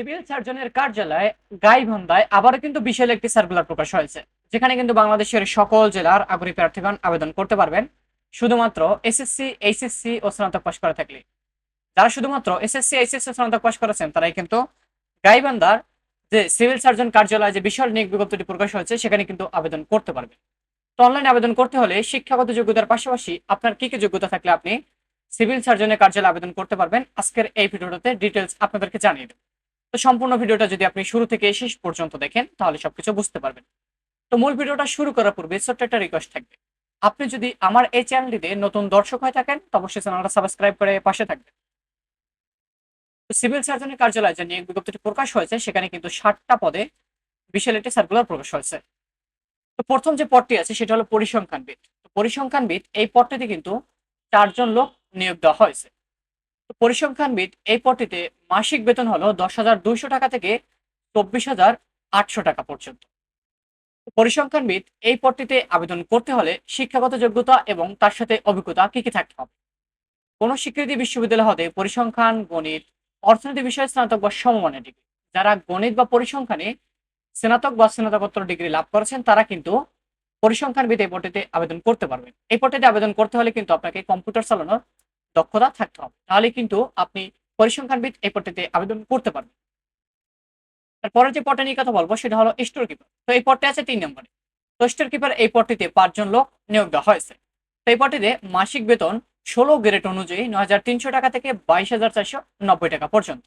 Civil সার্জনের কার্যালয়ে গাইবান্ধায় আবারও কিন্তু বিশাল একটি সার্কুলার প্রকাশ হয়েছে, যেখানে কিন্তু বাংলাদেশের সকল জেলার আগ্রহী প্রার্থীগণ আবেদন করতে পারবেন। শুধুমাত্র এসএসসি এইচএসসি ও স্নাতক পাশ করা থাকলে। যারা শুধুমাত্র এসএসসি এইচএসসি স্নাতক পাশ করেছেন, তারাই কিন্তু গাইবান্ধার যে সিভিল সার্জন কার্যালয়ে যে বিশাল নিয়োগ বিজ্ঞপ্তিটি প্রকাশ হয়েছে, সেখানে কিন্তু আবেদন করতে পারবেন। তো অনলাইনে আবেদন করতে হলে শিক্ষাগত যোগ্যতার পাশাপাশি আপনার কি কি যোগ্যতা থাকলে আপনি সিভিল সার্জনের কার্যালয়ে আবেদন করতে পারবেন। আজকের এই ভিডিওটাতে ডিটেলস আপনাদেরকে জানিয়ে দেব। তো সম্পূর্ণ ভিডিওটা যদি আপনি শুরু থেকে শেষ পর্যন্ত দেখেন, তাহলে সবকিছু বুঝতে পারবেন। তো মূল ভিডিওটা শুরু করার পূর্বে ছোট্ট একটা রিকোয়েস্ট থাকবে। আপনি যদি আমার এই চ্যানেলটিতে নতুন দর্শক হয়ে থাকেন, তো অবশ্যই চ্যানেলটা সাবস্ক্রাইব করে পাশে থাকবেন। সিভিল সার্জনের কার্যালয়ে যে নিয়োগ বিজ্ঞপ্তিটি প্রকাশ হয়েছে, সেখানে কিন্তু ষাটটা পদে বিশাল একটি সার্কুলার প্রকাশ হয়েছে। তো প্রথম যে পদটি আছে, সেটা হলো পরিসংখ্যানবিদ পরিসংখ্যানবিদ এই পদটিতে কিন্তু চারজন লোক নিয়োগ দেওয়া হয়েছে। পরিসংখ্যানবিদ এই পদটিতে মাসিক বেতন হলো দশ হাজার দুইশো টাকা থেকে চব্বিশ হাজার আটশো টাকা পর্যন্ত। পরিসংখ্যানবিদ এই পদটিতে আবেদন করতে হলে শিক্ষাগত যোগ্যতা এবং তার সাথে অভিজ্ঞতা কি কি থাকতে হবে? কোন স্বীকৃতি বিশ্ববিদ্যালয় হতে পরিসংখ্যান, গণিত, অর্থনীতি বিষয়ে স্নাতক বা সমমানের ডিগ্রি। যারা গণিত বা পরিসংখ্যানে স্নাতক বা স্নাতকোত্তর ডিগ্রি লাভ করেছেন, তারা কিন্তু পরিসংখ্যানবিদ এই পদটিতে আবেদন করতে পারবেন। এই পদটিতে আবেদন করতে হলে কিন্তু আপনাকে কম্পিউটার চালানোর দক্ষতা থাকতে হবে। তাহলে কিন্তু আপনি পরিসংখ্যানবিদ এই পদটিতে আবেদন করতে পারবেন। তারপরে যে পদটা নিয়ে কথা বলব, সেটা হলো স্টোর কিপার তো এই পদটি আছে তিন নম্বরে। তো স্টোর কিপার এই পদটিতে পাঁচজন লোক নিয়োগ দেওয়া হয়েছে। তো এই পদটিতে মাসিক বেতন ষোলো গ্রেড অনুযায়ী নয় হাজার তিনশো টাকা থেকে বাইশ হাজার চারশো নব্বই টাকা পর্যন্ত।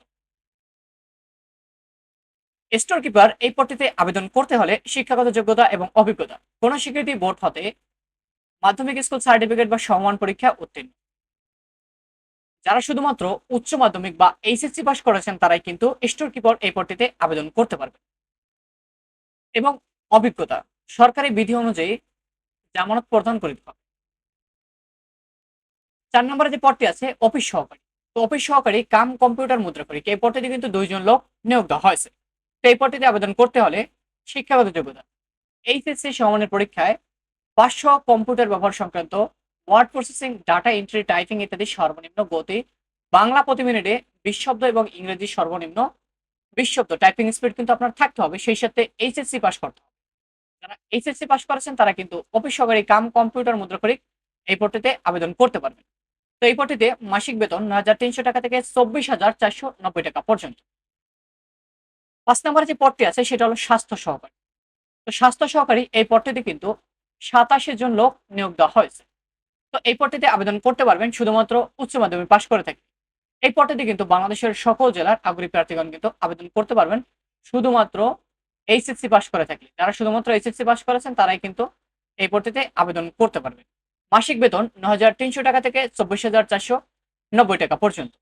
স্টোর কিপার এই পদটিতে আবেদন করতে হলে শিক্ষাগত যোগ্যতা এবং অভিজ্ঞতা। কোন স্বীকৃতি বোর্ড হতে মাধ্যমিক স্কুল সার্টিফিকেট বা সমান পরীক্ষা উত্তীর্ণ। যারা শুধুমাত্র উচ্চ মাধ্যমিক বা এইচএসসি পাস করেছেন, তারাই কিন্তু স্টোর কিপার এই পদটিতে আবেদন করতে পারবে এবং অভিজ্ঞতা, সরকারি বিধি অনুযায়ী জামানত প্রদান করিতে হবে। চার নম্বরে যে পদটি আছে, অফিস সহকারী। তো অফিস সহকারী কাম, কম্পিউটার, মুদ্রা করি। এই পদটিতে কিন্তু দুইজন লোক নিয়োগ দেওয়া হয়েছে। তো এই পদটিতে আবেদন করতে হলে শিক্ষাগত যোগ্যতা এইচএসসি সমানের পরীক্ষায় পাঁচশো কম্পিউটার ব্যবহার সংক্রান্ত word processing data entry typing ইত্যাদি সর্বনিম্ন গতি। বাংলা প্রতি মিনিটে বিশ শব্দ এবং ইংরেজি সর্বনিম্ন বিশ টাইপিং স্পিড কিন্তু আপনার থাকতে হবে, সেই সাথে এইচএসসি পাস করতে হবে। যারা এইচএসসি পাস করেছেন, তারা কিন্তু অফিস সহকারী কাম কম্পিউটার মুদ্রাকরিক এই পদটিতে আবেদন করতে পারবেন। তো এই পদটিতে মাসিক বেতন নয় হাজার তিনশো টাকা থেকে চব্বিশ হাজার চারশো নব্বই টাকা পর্যন্ত। পাঁচ নম্বরে যে পদটি আছে, সেটা হলো স্বাস্থ্য সহকারী। তো স্বাস্থ্য সহকারী এই পদটিতে কিন্তু সাতাশি জন লোক নিয়োগ দেওয়া হয়েছে। তো এই পদটিতে আবেদন করতে পারবেন শুধুমাত্র উচ্চ মাধ্যমিক পাশ করে থাকে। এই পদটিতে কিন্তু বাংলাদেশের সকল জেলার আগ্রহী প্রার্থীগণ কিন্তু আবেদন করতে পারবেন শুধুমাত্র এইচএসসি পাশ করে থাকলে যারা শুধুমাত্র এইচএসসি পাশ করেছেন তারাই কিন্তু এই পদটিতে আবেদন করতে পারবেন। মাসিক বেতন ন টাকা থেকে চব্বিশ হাজার চারশো নব্বই টাকা পর্যন্ত।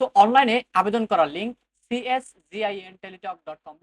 তো অনলাইনে আবেদন করার link CS GIN Teletalk dot com